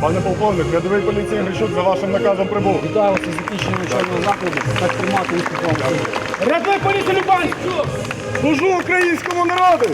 Пане полковник, рядовий поліції Грищук за вашим наказом прибув. Вітаю вас із закінченням навчального закладу. Так тримати успіхом. Рядовий поліцію Любанську! Служу українському народу!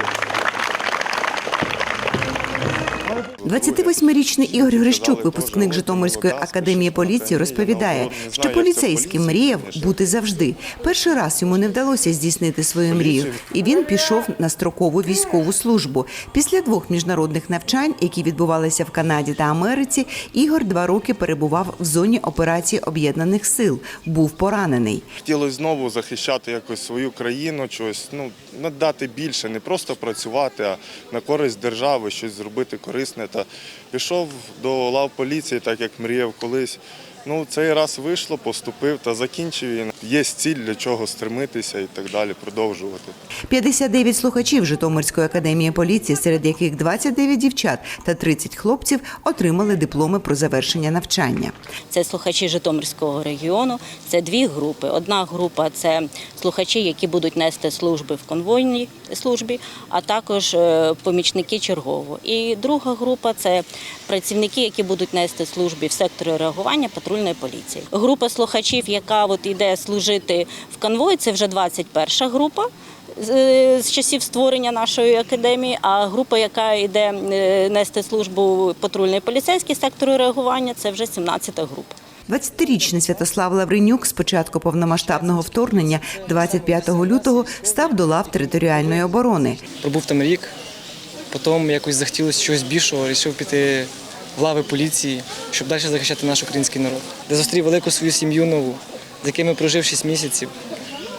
28-річний Ігор Грищук, випускник Житомирської академії поліції, розповідає, що поліцейський мріяв бути завжди. Перший раз йому не вдалося здійснити свою мрію, і він пішов на строкову військову службу. Після двох міжнародних навчань, які відбувалися в Канаді та Америці, Ігор два роки перебував в зоні операції об'єднаних сил. Був поранений. Хотілося знову захищати якось свою країну, чогось ну надати більше, не просто працювати, а на користь держави, щось зробити корисне. Та пішов до лав поліції, так як мріяв колись. Ну, цей раз вийшло, поступив та закінчив. І Є ціль для чого стремитися і так далі, продовжувати. 59 слухачів Житомирської академії поліції, серед яких 29 дівчат та 30 хлопців отримали дипломи про завершення навчання. Це слухачі Житомирського регіону. Це дві групи. Одна група це слухачі, які будуть нести служби в конвойній службі, а також е, помічники чергового. І друга група це працівники, які будуть нести служби в секторі реагування патрульної поліції. Група слухачів, яка от іде служити в конвої, це вже 21 група. з- З часів створення нашої академії, а група, яка йде е, нести службу патрульної поліцейській сектору реагування, це вже 17 група. 20-річний Святослав Лавренюк з початку повномасштабного вторгнення 25 лютого став до лав територіальної оборони. Пробув там рік, потім якось захотілося чогось більшого, вирішив піти в лави поліції, щоб далі захищати наш український народ. Де зустрів велику свою сім'ю нову, з якими прожив 6 місяців.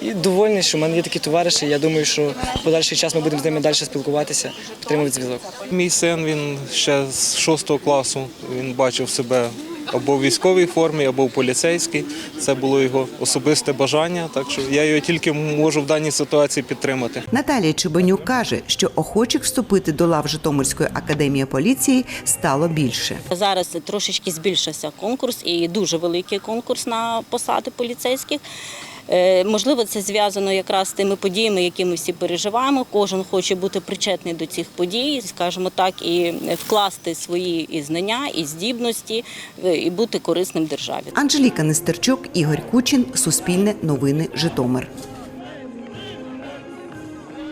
І довольний, що в мене є такі товариші. Я думаю, що в подальший час ми будемо з ними далі спілкуватися, підтримувати зв'язок. Мій син він ще з шостого класу він бачив себе або в військовій формі, або в поліцейській. Це було його особисте бажання, так що я його тільки можу в даній ситуації підтримати. Наталія Чебенюк каже, що охочих вступити до лав Житомирської академії поліції стало більше. Зараз трошечки збільшився конкурс і дуже великий конкурс на посади поліцейських. Е, Можливо, це зв'язано якраз з тими подіями, які ми всі переживаємо. Кожен хоче бути причетний до цих подій, скажімо так, і вкласти свої і знання, і здібності, е, і бути корисним державі. Анжеліка Нестерчук, Ігор Кучин, Суспільне новини, Житомир.